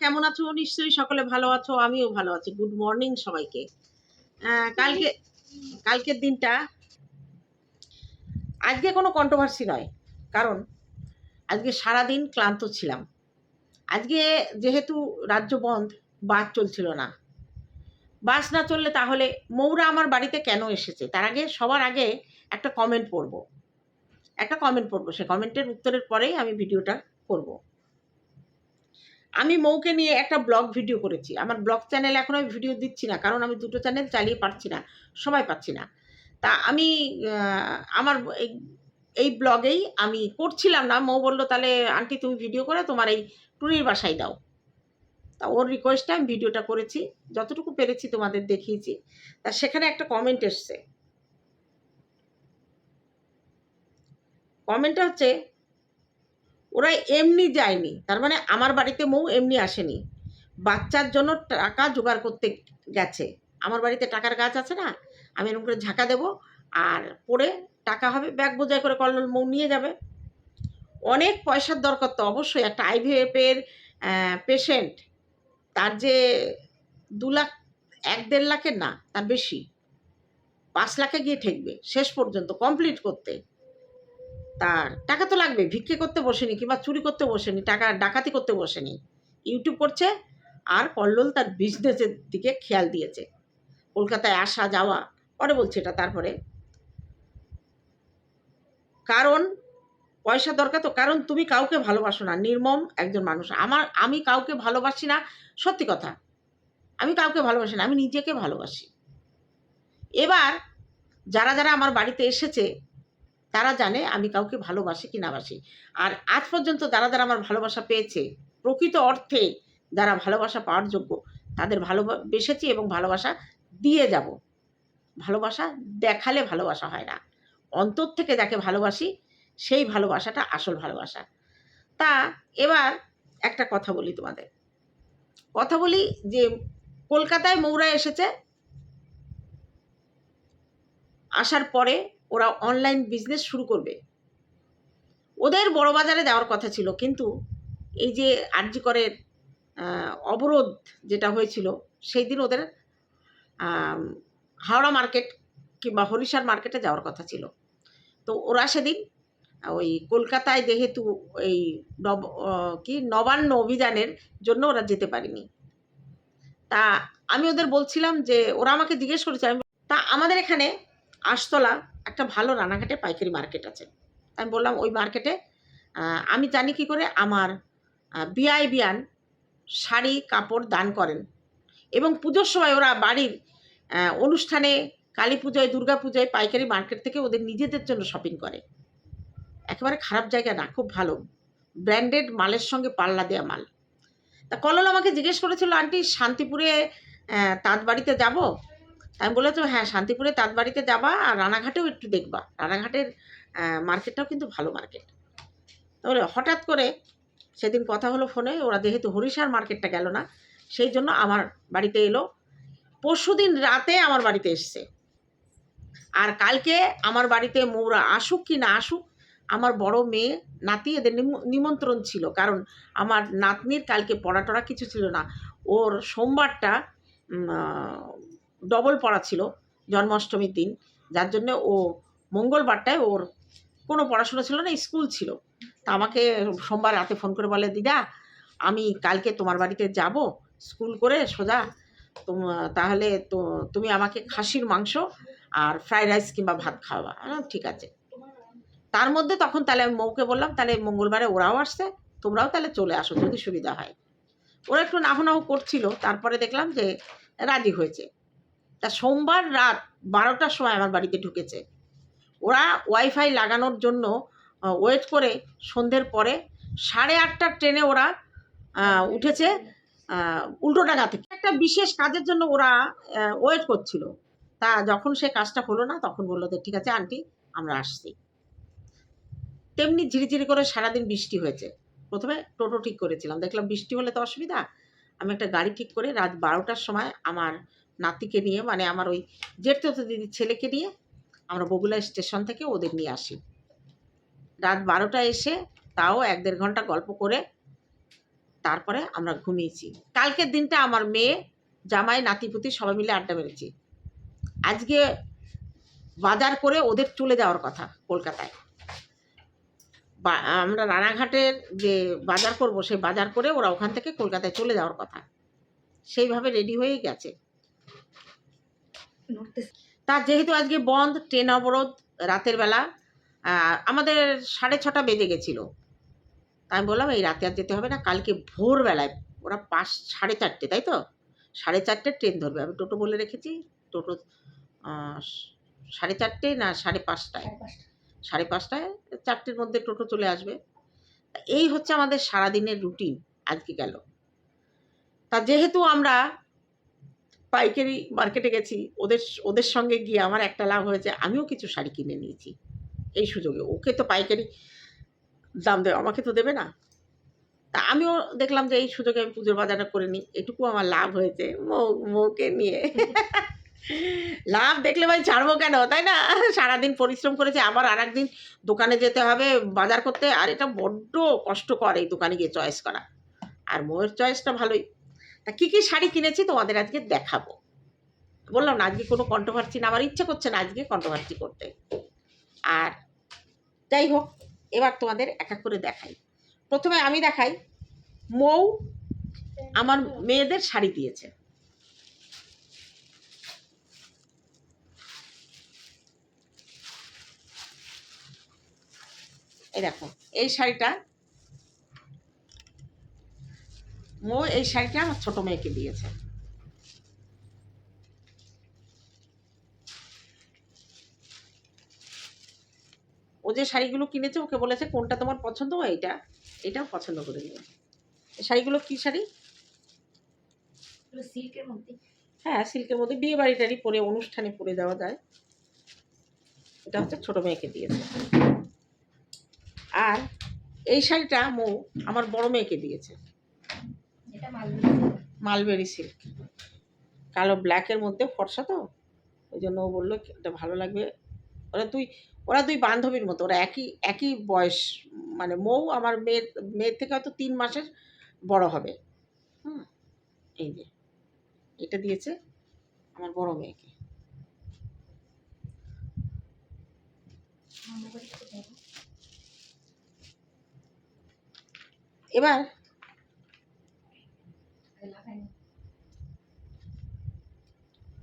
কেমন আছো? নিশ্চয়ই সকলে ভালো আছো, আমিও ভালো আছি। গুড মর্নিং সবাইকে। কালকে, কালকের দিনটা আজকে কোনো কন্ট্রোভার্সি নয়। কারণ আজকে সারাদিন ক্লান্ত ছিলাম। আজকে যেহেতু রাজ্য বন্ধ, বাস চলছিল না। বাস না চললে তাহলে মৌরা আমার বাড়িতে কেন এসেছে? তার আগে, সবার আগে একটা কমেন্ট পড়ব। একটা কমেন্ট পড়ব। সে কমেন্টের উত্তরের পরেই আমি ভিডিওটা করব। আমি মৌকে নিয়ে একটা ব্লগ ভিডিও করেছি। আমার ব্লগ চ্যানেল এখন আমি ভিডিও দিচ্ছি না, কারণ আমি দুটো চ্যানেল চালিয়ে পারছি না, সময় পাচ্ছি না। তা আমি আমার এই ব্লগেই আমি করছিলাম না। মৌ বলল, তাহলে আন্টি তুমি ভিডিও করে তোমার এই টুনির বাসায় দাও। তা ওর রিকোয়েস্টে আমি ভিডিওটা করেছি, যতটুকু পেরেছি তোমাদের দেখিয়েছি। তা সেখানে একটা কমেন্ট এসছে। কমেন্টটা হচ্ছে ওরা এমনি যায়নি। তার মানে আমার বাড়িতে মৌ এমনি আসেনি। বাচ্চার জন্য টাকা জোগাড় করতে গেছে। আমার বাড়িতে টাকার গাছ আছে না, আমি এরকম করে ঝাঁকা দেবো আর পরে টাকা হবে, ব্যাগ বোঝাই করে কল্লোল মৌ নিয়ে যাবে। অনেক পয়সার দরকার তো অবশ্যই। একটা আইভিএফের পেশেন্ট তার যে দু লাখ, এক দেড় লাখের না, তার বেশি। পাঁচ লাখে গিয়ে ঠেকবে, শেষ পর্যন্ত কমপ্লিট করতে। তার। টাকা তো লাগবে, ভিক্ষে করতে বসেনি কিংবা চুরি করতে বসেনি, টাকা ডাকাতি করতে বসেনি। ইউটিউব করছে, আর কল্লোল তার বিজনেসের দিকে খেয়াল দিয়েছে। কলকাতায় আসা যাওয়া, পরে বলছে এটা তারপরে। কারণ, পয়সা দরকার তো, কারণ তুমি কাউকে ভালোবাসো না, নির্মম একজন মানুষ। আমার, আমি কাউকে ভালোবাসি না, সত্যি কথা। আমি কাউকে ভালোবাসি না, আমি নিজেকে ভালোবাসি। এবার, যারা যারা আমার বাড়িতে এসেছে তারা জানে আমি কাউকে ভালোবাসি কি না বাসি। আর আজ পর্যন্ত যারা যারা আমার ভালোবাসা পেয়েছে, প্রকৃত অর্থে যারা ভালোবাসা পাওয়ার যোগ্য, তাদের ভালোবেসেছি এবং ভালোবাসা দিয়ে যাব। ভালোবাসা দেখালে ভালোবাসা হয় না। অন্তর থেকে যাকে ভালোবাসি, সেই ভালোবাসাটা আসল ভালোবাসা। তা এবার একটা কথা বলি তোমাদের। কথা বলি যে কলকাতায় মৌরা এসেছে। আসার পরে ওরা অনলাইন বিজনেস শুরু করবে। ওদের বড় বাজারে যাওয়ার কথা ছিল, কিন্তু এই যে আরজি করের অবরোধ যেটা হয়েছিল, সেই দিন ওদের হাওড়া মার্কেট কিংবা হরিশার মার্কেটে যাওয়ার কথা ছিল। তো ওরা সেদিন, ওই কলকাতায় যেহেতু এই নব কি নবান্ন অভিযানের জন্য ওরা যেতে পারেনি। তা আমি ওদের বলছিলাম যে, ওরা আমাকে জিজ্ঞেস করেছে, আমি তা আমাদের এখানে আশতলা একটা ভালো রানাঘাটে পাইকারি মার্কেট আছে। আমি বললাম, ওই মার্কেটে আমি জানি কি করে আমার বিআই বিয়ান শাড়ি, কাপড় দান করেন। এবং পুজোর সময় ওরা বাড়ির অনুষ্ঠানে, কালী পুজোয়, দুর্গা পুজোয় পাইকারি মার্কেট থেকে ওদের নিজেদের জন্য শপিং করে। একেবারে খারাপ জায়গা না, খুব ভালো। ব্র্যান্ডেড মালের সঙ্গে পাল্লা দেওয়া মাল। তা কলল আমাকে জিজ্ঞেস করেছিল, আন্টি, শান্তিপুরে তাঁত বাড়িতে যাব? আমি বলেছি হ্যাঁ শান্তিপুরে তাঁত বাড়িতে যাবা আর রানাঘাটেও একটু দেখবা। রানাঘাটের মার্কেটটাও কিন্তু ভালো মার্কেট। তাহলে হঠাৎ করে সেদিন কথা হলো ফোনে, ওরা যেহেতু হরিশার মার্কেটটা গেল না, সেই জন্য আমার বাড়িতে এলো। পরশুদিন রাতে আমার বাড়িতে এসছে। আর কালকে আমার বাড়িতে মৌরা আসুক কি না আসুক, আমার বড় মেয়ে, নাতি এদের নিম- নিমন্ত্রণ ছিল। কারণ আমার নাতনির কালকে পড়া টড়া কিছু ছিল না। ওর সোমবারটা ডবল পড়া ছিল জন্মাষ্টমীর দিন। যার জন্য ও মঙ্গলবারটায় ওর কোনো পড়াশোনা ছিল না, স্কুল ছিল। তা আমাকে সোমবার রাতে ফোন করে বলে, দিদা, আমি কালকে তোমার বাড়িতে যাব, স্কুল করে সোজা তাহলে তো তুমি আমাকে খাসির মাংস আর ফ্রাইড রাইস কিংবা ভাত খাওয়াবা। আমি ঠিক আছে। তার মধ্যে তখন তাহলে আমি মৌকে বললাম, তাহলে মঙ্গলবারে ওরাও আসছে, তোমরাও তাহলে চলে আসো যদি সুবিধা হয়। ওরা একটু নাহু করছিল, তারপরে দেখলাম যে রাজি হয়েছে। তা সোমবার রাত বারোটার সময় আমার বাড়িতে ঢুকেছে। ওরা ওয়াইফাই লাগানোর জন্য ওয়েট করে সন্ধ্যের পরে সাড়ে আটটার ট্রেনে ওরা উঠেছে উল্টোডাঙ্গা থেকে। একটা বিশেষ কাজের জন্য ওরা ওয়েট করছিল। তা যখন সে কাজটা হলো না, তখন বলল যে, ঠিক আছে আন্টি, আমরা আসছি। তেমনি ঝিরিঝিরি করে সারাদিন বৃষ্টি হয়েছে। প্রথমে টোটো ঠিক করেছিলাম। দেখলাম বৃষ্টি হলে তো অসুবিধা। আমি একটা গাড়ি ঠিক করে রাত বারোটার সময় আমার নাতিকে নিয়ে মানে আমার ওই জেঠতো দিদির ছেলেকে নিয়ে আমরা বগুলা স্টেশন থেকে ওদের নিয়ে আসি। রাত বারোটা এসে তাও এক দেড় ঘণ্টা গল্প করে তারপরে আমরা ঘুমিয়েছি। কালকের দিনটা আমার মেয়ে, জামাই নাতিপুতি সবাই মিলে আড্ডা মেরেছি। আজকে বাজার করে ওদের চলে যাওয়ার কথা কলকাতায়। আমরা রানাঘাটের যে বাজার করব, সেই বাজার করে ওরা ওখান থেকে কলকাতায় চলে যাওয়ার কথা। সেইভাবে রেডি হয়েই গেছে। তার যেহেতু আজকে বন্ধ ট্রেন অবরোধ রাতের বেলা আমাদের সাড়ে ছটা বেজে গেছিল। তা আমি বললাম এই রাতে আর যেতে হবে না কালকে ভোরবেলায়। ওরা পাঁচ সাড়ে চারটে তাই তো? সাড়ে চারটে ট্রেন ধরবে। আমি টোটো বলে রেখেছি টোটো আহ, সাড়ে চারটে না সাড়ে পাঁচটায়? সাড়ে পাঁচটায় চারটের মধ্যে টোটো চলে আসবে। এই হচ্ছে আমাদের সারাদিনের রুটিন আজকে গেল। তা যেহেতু আমরা পাইকারি মার্কেটে গেছি, ওদের ওদের সঙ্গে গিয়ে আমার একটা লাভ হয়েছে, আমিও কিছু শাড়ি কিনে নিয়েছি। এই সুযোগে, ওকে তো পাইকারি দাম দেবে আমাকে তো দেবে না। তা আমিও দেখলাম যে এই সুযোগে আমি পুজোর বাজারটা করে নিই, এটুকু আমার লাভ হয়েছে মৌকে নিয়ে। লাভ দেখলে ভাই ছাড়বো কেন, তাই না? সারাদিন পরিশ্রম করেছে, আবার আর একদিন দোকানে যেতে হবে, বাজার করতে, আর এটা বড্ড কষ্টকর এই দোকানে গিয়ে চয়েস করা। আর ময়ের চয়েসটা ভালোই। তা কী কী শাড়ি কিনেছি তোমাদের আজকে দেখাবো। বললাম না, আজকে কোনো কন্ট্রোভার্সি না, আমার ইচ্ছে করছে না আজকে কন্ট্রোভার্সি করতে। আর যাই হোক, এবার তোমাদের এক এক করে দেখাই। প্রথমে আমি দেখাই, মৌ আমার মেয়েদের শাড়ি দিয়েছে। এই দেখো, এই শাড়িটা মৌ এই শাড়িটা আমার ছোট মেয়েকে দিয়েছে। ও যে শাড়িগুলো কিনেছে ওকে বলেছে কোনটা তোমার পছন্দ হয় এইটা এটাও পছন্দ করে এই শাড়িগুলো কি শাড়ি? সিল্কের মধ্যে। হ্যাঁ সিল্কের মধ্যে। বিয়ে বাড়ি টাড়ি পরে অনুষ্ঠানে পরে যাওয়া যায়। এটা হচ্ছে ছোট মেয়েকে দিয়েছে। আর এই শাড়িটা মৌ আমার বড় মেয়েকে দিয়েছে। এটা মালবেরি সিল্ক কালো ব্ল্যাকের মধ্যে ফর্সা তো? ওই জন্য ও বলল এটা ভালো লাগবে। ওরা দুই ওরা দুই বান্ধবীর মতো ওরা একই একই বয়স মানে মৌ আমার মেয়ের মেয়ের থেকে হয়তো তিন মাসের বড় হবে। হুম এই যে এটা দিয়েছে আমার বড় মেয়েকে। এবার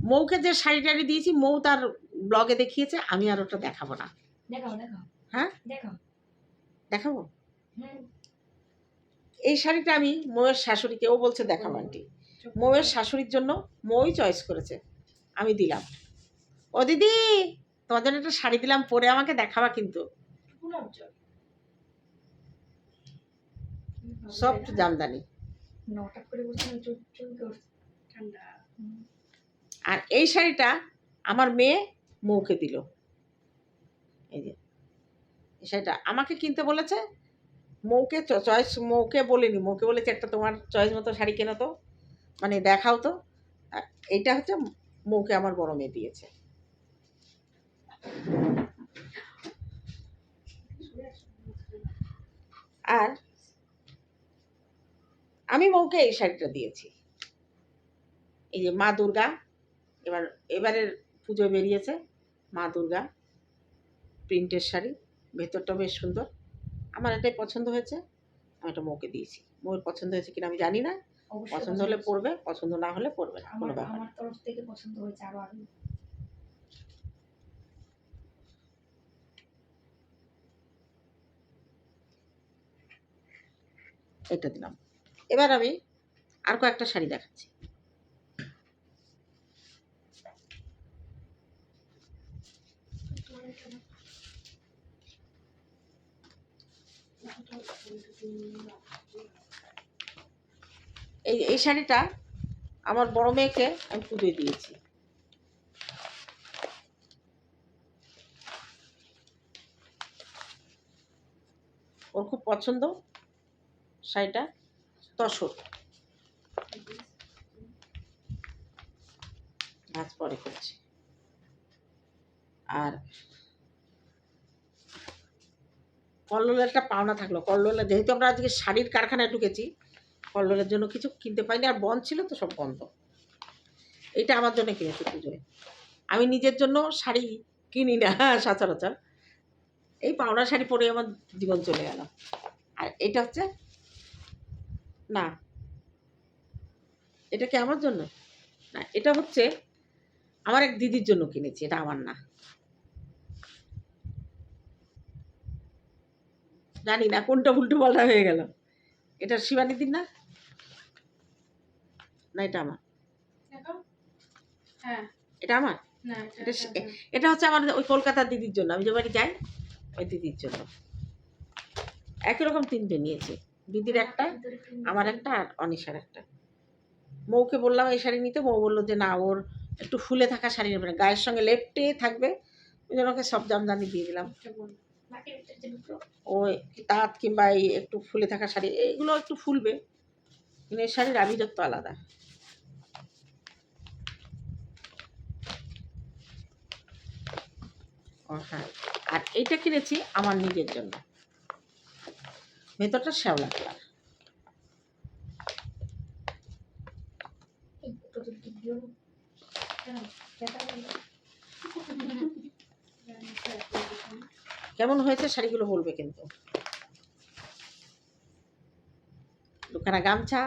মৌকে যে শাড়ি টাড়ি দিয়েছি মৌ তার ব্লগে দেখিয়েছে আমি আর ওটা দেখাবো না। হ্যাঁ? দেখাবো? এই শাড়িটা আমি মৌয়ের শাশুড়িকে ও বলছে দেখাবো আন্টি। মৌয়ের শাশুড়ির জন্য মৌই চয়েস করেছে আমি দিলাম। ও দিদি তোমার জন্য একটা শাড়ি দিলাম পরে আমাকে দেখাবা কিন্তু। সফট জামদানি। আর এই শাড়িটা আমার মেয়ে মৌকে দিল। এই যে, এই শাড়িটা আমাকে কিনতে বলেছে, মৌকে চয়েস, মৌকে বলিনি, মৌকে বলেছে একটা তোমার চয়েস মতো শাড়ি কেনো তো মানে দেখাও তো। এইটা হচ্ছে মৌকে আমার বড় মেয়ে দিয়েছে। আর আমি মৌকে এই শাড়িটা দিয়েছি। এই যে মা দুর্গা এবার এবারের পুজো বেরিয়েছে মা দুর্গা প্রিন্টের শাড়ি ভেতরটা বেশ সুন্দর। আমার এটাই পছন্দ হয়েছে আমি এটা মৌকে দিয়েছি। মৌর পছন্দ হয়েছে কিনা আমি জানি না পছন্দ হলে পরবে পছন্দ না হলে পরবে না কোনো ব্যাপার আমার তরফ থেকে পছন্দ হয়েছে আরও আগে। এটা দিলাম। এবার আমি আর কয়েকটা শাড়ি দেখাচ্ছি। এই এই শাড়িটা আমার বড় মেয়েকে আমি পুজোয় দিয়েছি। ওর খুব পছন্দ শাড়িটা। তসর। ভাজ পরে করছি। আর কল্লোলের একটা পাওনা থাকল। কল্লোলে যেহেতু আমরা আজকে শাড়ির কারখানায় ঢুকেছি, কল্লোলের জন্য কিছু কিনতে পাইনি, আর বন্ধ ছিল তো সব বন্ধ। এটা আমার জন্য কিনেছি পুজোয়। আমি নিজের জন্য শাড়ি কিনি না, সচরাচর। এই পাওনা শাড়ি পরে আমার জীবন চলে গেল। আর এটা হচ্ছে না। এটা কি আমার জন্য? না এটা হচ্ছে আমার এক দিদির জন্য কিনেছি এটা আমার না। জানি না কোনটা উল্টো পাল্টা হয়ে গেল। এটা শিবানীদির না? না এটা আমার। হ্যাঁ। এটা আমার? না এটা এটা হচ্ছে আমার ওই কলকাতার দিদির জন্য। আমি যে বাড়ি যাই ওই দিদির জন্য। একই রকম তিনটে নিয়েছি। দিদির একটা, আমার একটা আর অনিশার একটা। মৌকে বললাম, এই শাড়ি নিতে? মৌ বলল যে, না, ওর একটু ফুলে থাকা শাড়ি নেবে না। গায়ের সঙ্গে লেপটে থাকবে। ওই জন্য ওকে সব জামদানি দিয়ে দিলাম। ও তাঁত কিংবা এই একটু ফুলে থাকা শাড়ি, এইগুলো একটু ফুলবে। কিন্তু এই শাড়ির আভিজাত্য আলাদা। ও হ্যাঁ আর এইটা কিনেছি আমার নিজের জন্য। ভেতরটা শ্যাওলা কালার। কেমন হয়েছে শাড়িগুলো বলবে কিন্তু। দুখানা গামছা।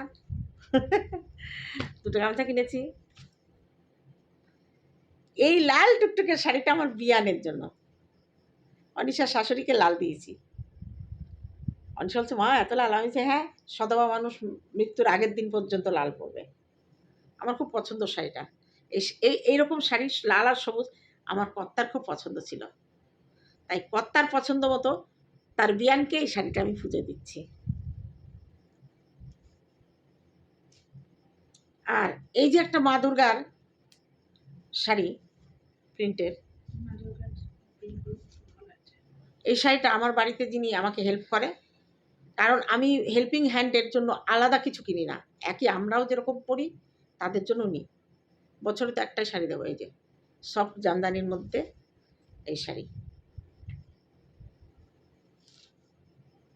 দুটো গামছা কিনেছি। এই লাল টুকটুকের শাড়িটা আমার বিয়ানের জন্য। অনিশার শাশুড়িকে লাল দিয়েছি। অনিশা বলছে মা এত লাল আমি বলছি, হ্যাঁ সদবা মানুষ মৃত্যুর আগের দিন পর্যন্ত লাল পরবে আমার খুব পছন্দ শাড়িটা। এই এই এইরকম শাড়ি লাল আর সবুজ আমার কর্তার খুব পছন্দ ছিল। তাই কর্তার পছন্দ মতো তার বিয়ানকে এই শাড়িটা আমি পুজো দিচ্ছি। আর এই যে একটা মা দুর্গার শাড়ি প্রিন্টের এই শাড়িটা আমার বাড়িতে যিনি আমাকে হেল্প করে কারণ আমি হেল্পিং হ্যান্ডের জন্য আলাদা কিছু কিনি না। একই আমরাও যেরকম পরি তাদের জন্য নিই বছরে তো একটাই শাড়ি দেবো এই যে সফট জামদানির মধ্যে এই শাড়ি।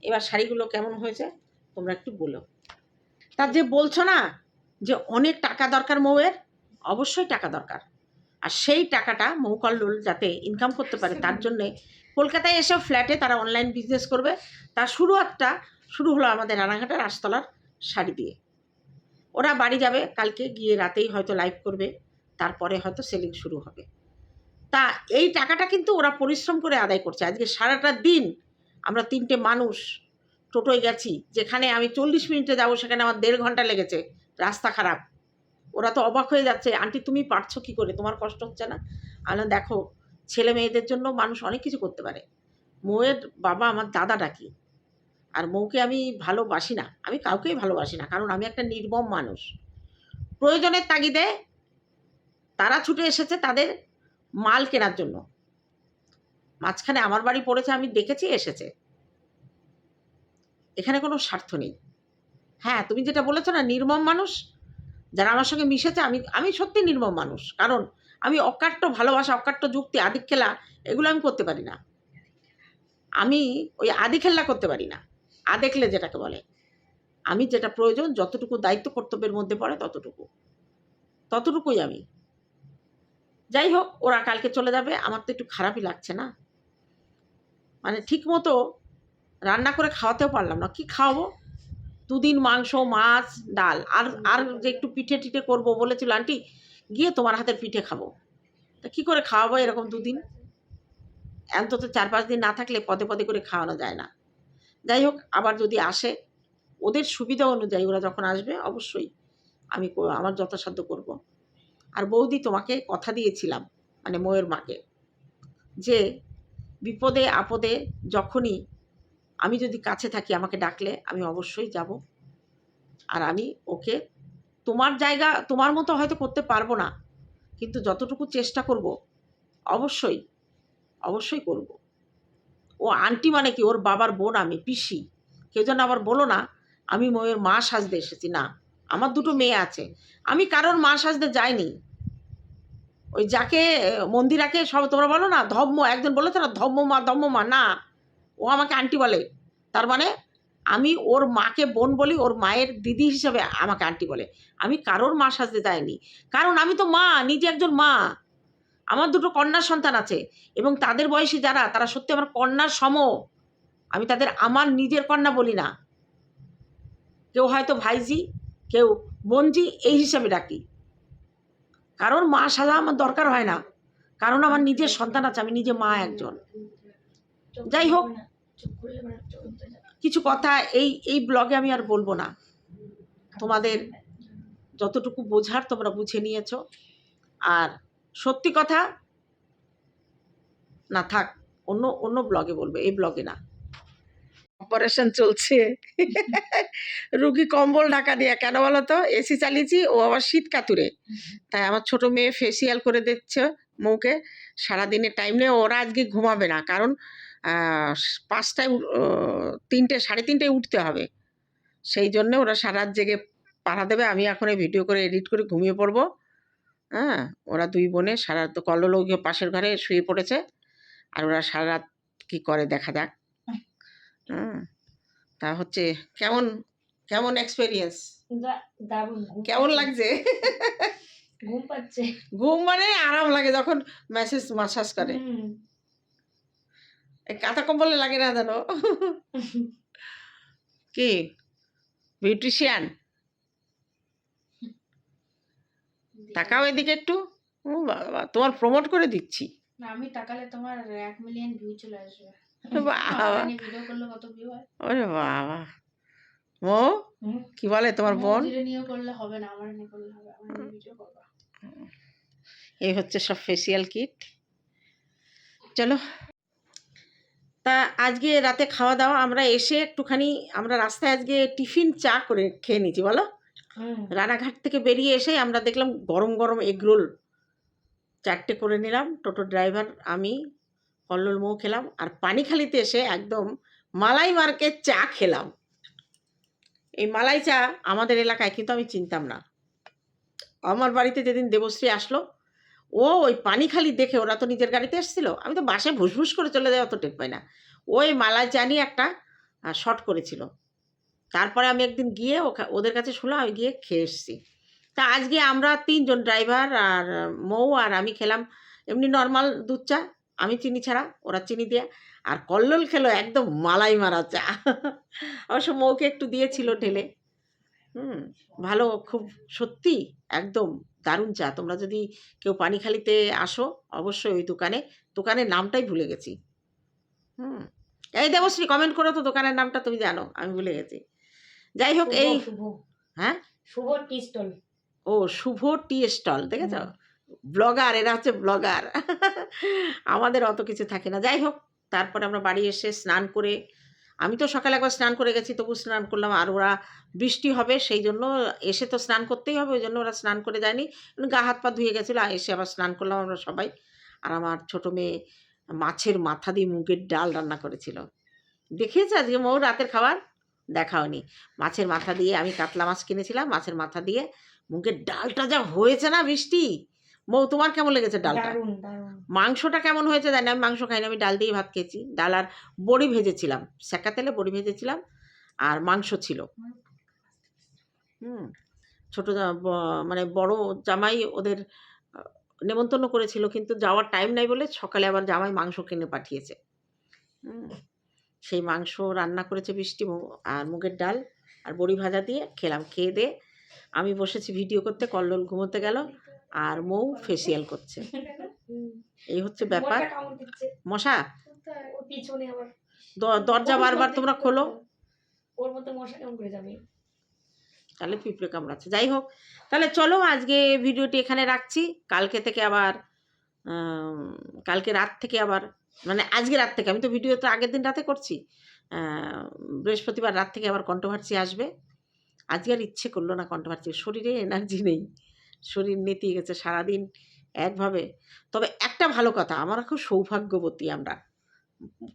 এবার শাড়িগুলো কেমন হয়েছে তোমরা একটু বলো। তার যে বলছো না যে অনেক টাকা দরকার মৌয়ের অবশ্যই টাকা দরকার। আর সেই টাকাটা মৌকল্লুল যাতে ইনকাম করতে পারে তার জন্যে কলকাতায় এসে ফ্ল্যাটে তারা অনলাইন বিজনেস করবে। তার শুরু একটা শুরু হলো আমাদের রানাঘাটের আশতলার শাড়ি দিয়ে। ওরা বাড়ি যাবে, কালকে গিয়ে রাতেই হয়তো লাইভ করবে, তারপরে হয়তো সেলিং শুরু হবে। তা এই টাকাটা কিন্তু ওরা পরিশ্রম করে আদায় করছে। আজকে সারাটা দিন আমরা তিনটে মানুষ, টোটোয় গেছি, যেখানে আমি চল্লিশ মিনিটে যাব, সেখানে আমার দেড় ঘণ্টা লেগেছে, রাস্তা খারাপ। ওরা তো অবাক হয়ে যাচ্ছে, আন্টি, তুমি পারছ কী করে? তোমার কষ্ট হচ্ছে না? আমি দেখো, ছেলে মেয়েদের জন্য মানুষ অনেক কিছু করতে পারে। মোয়ের বাবা, আমার দাদা ডাকি আর মৌকে আমি ভালোবাসি না, আমি কাউকেই ভালোবাসি না, কারণ আমি একটা নির্মম মানুষ। প্রয়োজনের তাগিদে তারা ছুটে এসেছে তাদের মাল কেনার জন্য। মাঝখানে আমার বাড়ি পড়েছে, আমি দেখেছি এসেছে। এখানে কোনো স্বার্থ নেই। হ্যাঁ তুমি যেটা বলেছ না, নির্মম মানুষ, যারা আমার সঙ্গে মিশেছে, আমি আমি সত্যি নির্মম মানুষ, কারণ আমি অকাট্য ভালোবাসা, অকাট্য যুক্তি আদি খেলা এগুলো আমি করতে পারি না। আমি ওই আদি খেলা করতে পারি না। আদেখলে যেটাকে বলে, আমি যেটা প্রয়োজন, যতটুকু দায়িত্ব কর্তব্যের মধ্যে পড়ে ততটুকু। ততটুকুই আমি। যাই হোক, ওরা কালকে চলে যাবে, আমার তো একটু খারাপই লাগছে না। মানে ঠিক মতো রান্না করে খাওয়াতেও পারলাম না। কি খাওয়াবো? দুদিন মাংস, মাছ, ডাল। আর আর যে একটু পিঠে টিঠে করব বলেছিল, আন্টি, গিয়ে তোমার হাতের পিঠে খাব। তা কী করে খাওয়াবো এরকম দুদিন? অন্তত চার পাঁচ দিন না থাকলে পদে পদে করে খাওয়ানো যায় না। যাই হোক, আবার যদি আসে, ওদের সুবিধা অনুযায়ী ওরা যখন আসবে, অবশ্যই আমি আমার যথাসাধ্য করব। আর বৌদি, তোমাকে কথা দিয়েছিলাম মানে ময়ের মাকে, যে বিপদে আপদে যখনই আমি যদি কাছে থাকি, আমাকে ডাকলে আমি অবশ্যই যাব আর আমি ওকে, তোমার জায়গা, তোমার মতো হয়তো করতে পারব না, কিন্তু যতটুকু চেষ্টা করব, অবশ্যই অবশ্যই করব ও আন্টি মানে কি? ওর বাবার বোন আমি, পিসি। কেউ যেন আবার বলো না, আমি ময়ের মা সাজতে এসেছি। না, আমার দুটো মেয়ে আছে। আমি কারোর মা সাজতে যাইনি। ওই যাকে, মন্দিরাকে সব তোমরা বলো না ধম্ম একজন বলেছে না ধম্ম মা ধম্ম মা, না। ও আমাকে আন্টি বলে। তার মানে আমি ওর মাকে বোন বলি, ওর মায়ের দিদি হিসাবে আমাকে আন্টি বলে। আমি কারোর মা সাজতে যাইনি। কারণ আমি তো মা, নিজে একজন মা। আমার দুটো কন্যার সন্তান আছে এবং তাদের বয়সী যারা, তারা সত্যি আমার কন্যার সম। আমি তাদের আমার নিজের কন্যা বলি না। কেউ হয়তো ভাইজি, কেউ বোনজি, এই হিসাবে ডাকি। কারণ মা সাজা আমার দরকার হয় না। কারণ আমার নিজের সন্তান আছে, আমি নিজে মা একজন। যাই হোক। কিছু কথা এই এই ব্লগে আমি আর বলব না। তোমাদের যতটুকু বোঝার তোমরা বুঝে নিয়েছো। আর সত্যি কথা? না, থাক, অন্য অন্য ব্লগে বলবে, এই ব্লগে না। অপারেশন চলছে। রুগী কম্বল ঢাকা দিয়ে, কেন বলো তো? এসি চালিয়েছি, ও আবার শীত কাতুরে। তাই আমার ছোট মেয়ে ফেসিয়াল করে দিচ্ছে মৌকে। সারাদিনে টাইম নেই, ওরা আজকে ঘুমাবে না। কারণ পাঁচটায় তিনটে, সাড়ে তিনটায় উঠতে হবে। সেই জন্য ওরা সারা জেগে পাড়া দেবে। আমি এখন এই ভিডিও করে এডিট করে ঘুমিয়ে পড়ব। হ্যাঁ? ওরা দুই বোনে সারা রাত কল্লোল পাশের ঘরে শুয়ে পড়েছে। আর ওরা সারা রাত কী করে দেখা যাক। হুম তা হচ্ছে কেমন কেমন এক্সপেরিয়েন্স কেমন লাগছে? ঘুম পাচ্ছে। ঘুম মানে আরাম লাগে যখন মেসেজ মাসাজ করে। কাঁথা কম্বলে লাগে না জানো কি? বিউটিশিয়ান তাকাও এদিকে একটু। ও বাবা তোমার প্রমোট করে দিচ্ছি। না, আমি তাকালে তোমার এক মিলিয়ন ভিউ চলে আসবে। ওরে বাবা। ও কি বলে তোমার বোন? নিয়ে করলে হবে না আমার এনে করলে হবে আমার ভিডিও করবা। এই হচ্ছে সব ফেসিয়াল কিট চলো। তা আজকে রাতে খাওয়া দাওয়া আমরা এসে একটুখানি আমরা রাস্তায় আজকে টিফিন চা করে খেয়ে নিয়েছি বলো। রানাঘাট থেকে বেরিয়ে এসে আমরা দেখলাম গরম গরম এগরোল চারটে করে নিলাম, টোটো ড্রাইভার, আমি কল্লোল মৌ খেলাম, আর পানিখালিতে এসে একদম মালাই মার্কেট চা খেলাম। এই মালাই চা আমাদের এলাকায় কিন্তু আমি চিনতাম না। আমার বাড়িতে যেদিন দেবশ্রী আসলো, ও ওই পানিখালি দেখে ওরা তো নিজের গাড়িতে এসেছিল, আমি তো বাসে ভুসভুস করে চলে যাওয়া অত টের পাই না। ওই মালাই চা নিয়ে একটা শর্ট করেছিল। তারপরে আমি একদিন গিয়ে ওদের কাছে শুনলাম আমি গিয়ে খেয়ে এসেছি। তা আজকে আমরা তিনজন ড্রাইভার আর মৌ আর আমি খেলাম এমনি নর্মাল দুধ চা, আমি চিনি ছাড়া, ওরা চিনি দিয়ে, আর কল্লোল খেলো একদম মালাই মারা চা। অবশ্য মৌকে একটু দিয়েছিল ঢেলে। হুম, ভালো, খুব সত্যি, একদম দারুণ চা। তোমরা যদি কেউ পানিখালিতে আসো, অবশ্যই ওই দোকানে, দোকানের নামটাই ভুলে গেছি। হুম, এই দেবশ্রী কমেন্ট করো তো দোকানের নামটা তুমি জানো, আমি ভুলে গেছি। যাই হোক এই হ্যাঁ? Shubho tea stall. ও শুভ টি স্টল দেখেছ? ব্লগার এরা হচ্ছে ব্লগার। আমাদের অত কিছু থাকে না। যাই হোক তারপরে আমরা বাড়ি এসে স্নান করে আমি তো সকালে একবার স্নান করে গেছি তবু স্নান করলাম আর ওরা বৃষ্টি হবে সেই জন্য এসে তো স্নান করতেই হবে ওই জন্য ওরা স্নান করে যায়নি। গা হাত পা ধুয়ে গেছিল এসে আবার স্নান করলাম আমরা সবাই। আর আমার ছোটো মেয়ে মাছের মাথা দিয়ে মুগের ডাল রান্না করেছিল। দেখিয়েছে আজকে মৌ রাতের খাবার? দেখাওনি মাছের মাথা দিয়ে আমি কাতলা মাছ কিনেছিলাম মাছের মাথা দিয়ে মুগের ডালটা যা হয়েছে না বৃষ্টি? মৌ তোমার কেমন লেগেছে ডালটা? মাংসটা কেমন হয়েছে জানি আমি মাংস খাইনি আমি ডাল দিয়ে ভাত খেয়েছি। ডাল আর বড়ি ভেজেছিলাম সেকা তেলে বড়ি ভেজেছিলাম আর মাংস ছিল। হুম ছোটো মানে বড় জামাই ওদের নেমন্তন্ন করেছিল কিন্তু যাওয়ার টাইম নাই বলে সকালে আবার জামাই মাংস কিনে পাঠিয়েছে। হুম সেই মাংস রান্না করেছে বৃষ্টি আর মুগের ডাল আর বড়ি ভাজা দিয়ে খেলাম। খেয়ে দিয়ে আমি বসেছি ভিডিও করতে কল্লোল ঘুমোতে গেল আর মৌ ফেসিয়াল করছে। এই হচ্ছে ব্যাপার। মশা দ- দরজা বারবার তোমরা খোলো। ওর মধ্যে মশা কেমন করে যাবে তাহলে পিঁপড়ে কামড়াচ্ছে। যাই হোক তাহলে চলো আজকে ভিডিওটি এখানে রাখছি। কালকে থেকে আবার কালকে রাত থেকে আবার মানে আজকে রাত থেকে, আমি তো ভিডিও তো আগের দিন রাতে করছি। বৃহস্পতিবার রাত থেকে আবার কন্ট্রোভার্সি আসবে। আজকে আর ইচ্ছে করল না কন্ট্রোভার্সি শরীরে এনার্জি নেই। শরীর নেতিয়ে গেছে সারাদিন একভাবে। তবে একটা ভালো কথা, আমরা খুব সৌভাগ্যবতী আমরা।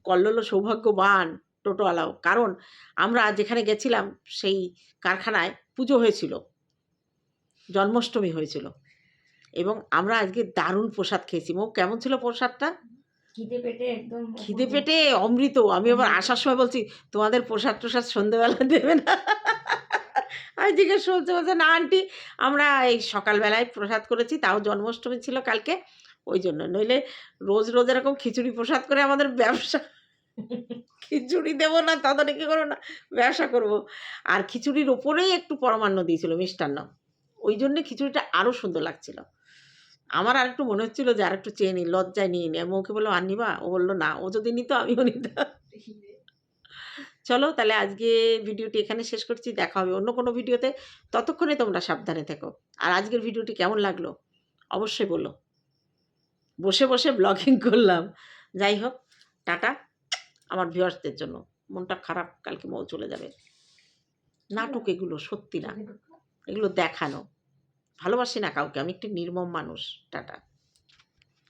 কল্লোল সৌভাগ্যবান, টোটোওয়ালাও। কারণ আমরা যেখানে গেছিলাম, সেই কারখানায় পুজো হয়েছিল। জন্মাষ্টমী হয়েছিল। এবং আমরা আজকে দারুণ প্রসাদ খেয়েছি। মৌ, কেমন ছিল প্রসাদটা? খিদে পেটে একদম খিদে পেটে অমৃত। আমি আবার আসার সময় বলছি তোমাদের প্রসাদ টসাদ সন্ধ্যেবেলা দেবে না? আমি জিজ্ঞেস করতে বলছে না আন্টি আমরা এই সকালবেলায় প্রসাদ করেছি তাও জন্মাষ্টমী ছিল কালকে ওই জন্য। নইলে রোজ রোজ এরকম খিচুড়ি প্রসাদ করে আমাদের ব্যবসা খিচুড়ি দেবো না তাদের কি করব না ব্যবসা করব। আর খিচুড়ির ওপরেই একটু পরমান্ন দিয়েছিল মিষ্টান্ন। ওই জন্যে খিচুড়িটা আরও সুন্দর লাগছিল। আমার আর একটু মনে হচ্ছিল যে আর একটু চেয়ে নিই লজ্জায় নিয়ে নিই। আমি ওকে বললাম আর নিবা? ও বলল না ও যদি নিত আমিও নিতাম। চলো তাহলে আজকে ভিডিওটি এখানে শেষ করছি দেখা হবে অন্য কোনো ভিডিওতে। ততক্ষণে তোমরা সাবধানে থেকো। আর আজকের ভিডিওটি কেমন লাগল? অবশ্যই বলো। বসে বসে ব্লগিং করলাম। যাই হোক টাটা আমার ভিউয়ার্সদের জন্য। মনটা খারাপ কালকে মৌ চলে যাবে। নাটক এগুলো সত্যি না। এগুলো দেখানো। ভালোবাসি না কাউকে আমি একটি নির্মম মানুষ টাটা।